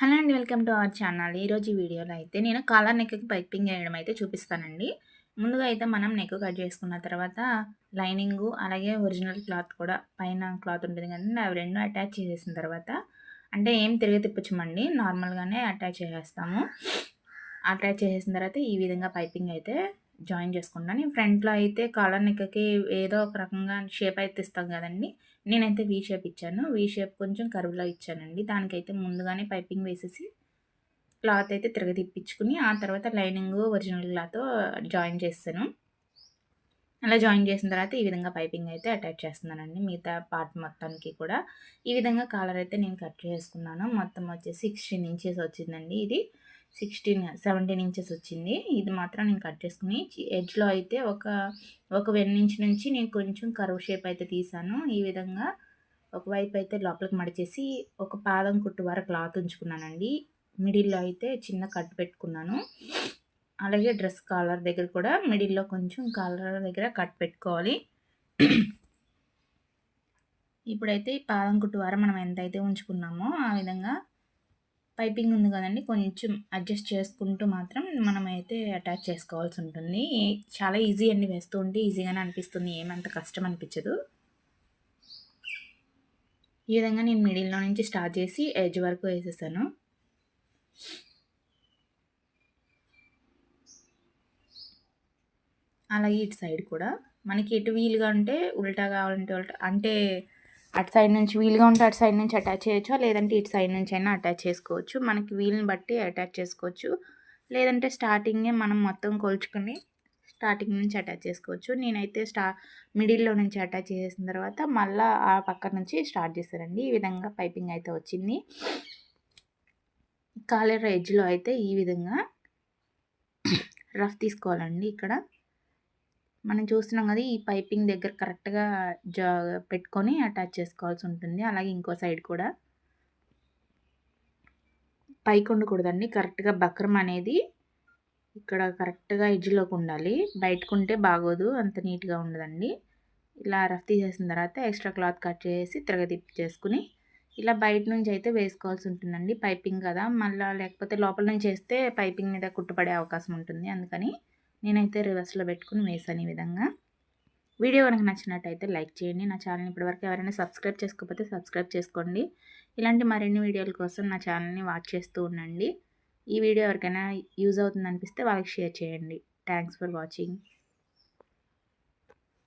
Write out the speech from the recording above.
Hello అండి welcome to our channel. ఈరోజు ఈ వీడియోలో అయితే నేను కాలర్ నెక్కి పైపింగ్ వేయడం అయితే చూపిస్తానండి. ముందుగా అయితే మనం నెక్ కట్ చేసుకున్న తర్వాత లైనింగు అలాగే ఒరిజినల్ క్లాత్ కూడా పైన క్లాత్ ఉంటుంది కదండి అవి రెండు అటాచ్ చేసేసిన తర్వాత అంటే ఏం తిరిగి తిప్పచ్చమండి నార్మల్గానే అటాచ్ చేసేస్తాము. అటాచ్ చేసేసిన తర్వాత ఈ విధంగా పైపింగ్ అయితే జాయిన్ చేసుకుంటాను ఫ్రంట్లో అయితే కాలర్ నెక్కకి ఏదో ఒక రకంగా షేప్ అయితే ఇస్తాం కదండి నేనైతే వీ షేప్ ఇచ్చాను. వీ షేప్ కొంచెం కరువులో ఇచ్చానండి. దానికైతే ముందుగానే పైపింగ్ వేసేసి క్లాత్ అయితే తిరగతిప్పించుకుని ఆ తర్వాత లైనింగ్ ఒరిజినల్ క్లాత్ జాయిన్ చేస్తాను. అలా జాయిన్ చేసిన తర్వాత ఈ విధంగా పైపింగ్ అయితే అటాచ్ చేస్తున్నానండి. మిగతా పార్ట్ మొత్తానికి కూడా. ఈ విధంగా కాలర్ అయితే నేను కట్ చేసుకున్నాను. మొత్తం వచ్చేసి సిక్స్టీన్ ఇంచెస్ వచ్చిందండి ఇది. సిక్స్టీన్ సెవెంటీన్ ఇంచెస్ వచ్చింది. ఇది మాత్రం నేను కట్ చేసుకుని ఎడ్జ్లో అయితే ఒక ఒక వెన్ ఇంచ్ నుంచి నేను కొంచెం కరువు షేప్ అయితే తీసాను. ఈ విధంగా ఒకవైపు అయితే లోపలికి మడిచేసి ఒక పాదం కుట్టు వరకు క్లాత్ ఉంచుకున్నానండి. మిడిల్లో అయితే చిన్న కట్ పెట్టుకున్నాను. అలాగే డ్రెస్ కాలర్ దగ్గర కూడా మిడిల్లో కొంచెం కాలర్ దగ్గర కట్ పెట్టుకోవాలి. ఇప్పుడైతే పాదం కుట్టు వారం మనం ఎంతైతే ఉంచుకున్నామో ఆ విధంగా పైపింగ్ ఉంది కదండి కొంచెం అడ్జస్ట్ చేసుకుంటూ మాత్రం మనమైతే అటాచ్ చేసుకోవాల్సి ఉంటుంది. చాలా ఈజీ అండి వేస్తూ ఉంటే ఈజీగానే అనిపిస్తుంది ఏమంత కష్టం అనిపించదు. ఈ విధంగా నేను మిడిల్లో నుంచి స్టార్ట్ చేసి ఎడ్జ్ వరకు వేసేసాను. అలాగే ఇటు సైడ్ కూడా. మనకి ఎటు వీలుగా ఉంటే ఉల్టా కావాలంటే ఉల్టా అంటే అటు సైడ్ నుంచి వీలుగా ఉంటే అటు సైడ్ నుంచి అటాచ్ చేయొచ్చు? లేదంటే ఇటు సైడ్ నుంచి అయినా అటాచ్ చేసుకోవచ్చు. మనకి వీలుని బట్టి అటాచ్ చేసుకోవచ్చు. లేదంటే స్టార్టింగే మనం మొత్తం కొలుచుకొని స్టార్టింగ్ నుంచి అటాచ్ చేసుకోవచ్చు. నేనైతే స్టా మిడిల్లో నుంచి అటాచ్ చేసిన తర్వాత మళ్ళీ ఆ పక్క నుంచి స్టార్ట్ చేశానండి. ఈ విధంగా పైపింగ్ అయితే వచ్చింది. కాలర్ ఎడ్జ్లో అయితే ఈ విధంగా రఫ్ తీసుకోవాలండి ఇక్కడ. మనం చూస్తున్నాం కదా ఈ పైపింగ్ దగ్గర కరెక్ట్గా జా పెట్టుకొని అటాచ్ చేసుకోవాల్సి ఉంటుంది. అలాగే ఇంకో సైడ్ కూడా. పైకి ఉండకూడదండి. కరెక్ట్గా బక్రం అనేది ఇక్కడ కరెక్ట్గా ఎడ్జ్లోకి ఉండాలి. బయటకు ఉంటే బాగోదు అంత నీట్గా ఉండదండి. ఇలా రఫ్ తీసేసిన తర్వాత ఎక్స్ట్రా క్లాత్ కట్ చేసి తిరగదిప్పి చేసుకుని ఇలా బయట నుంచి అయితే వేసుకోవాల్సి ఉంటుందండి పైపింగ్ కదా. మళ్ళీ లేకపోతే లోపల నుంచి వేస్తే పైపింగ్ మీద కుట్టుపడే అవకాశం ఉంటుంది. అందుకని నేనైతే రివర్స్లో పెట్టుకుని వేసాను ఈ విధంగా. వీడియో కనుక నచ్చినట్టయితే లైక్ చేయండి. నా ఛానల్ ఇప్పటివరకు ఎవరైనా సబ్స్క్రైబ్ చేసుకోకపోతే సబ్స్క్రైబ్ చేసుకోండి. ఇలాంటి మరిన్ని వీడియోల కోసం నా ఛానల్ని వాచ్ చేస్తూ ఉండండి. ఈ వీడియో ఎవరికైనా యూజ్ అవుతుంది అనిపిస్తే వాళ్ళకి షేర్ చేయండి. Thanks for watching.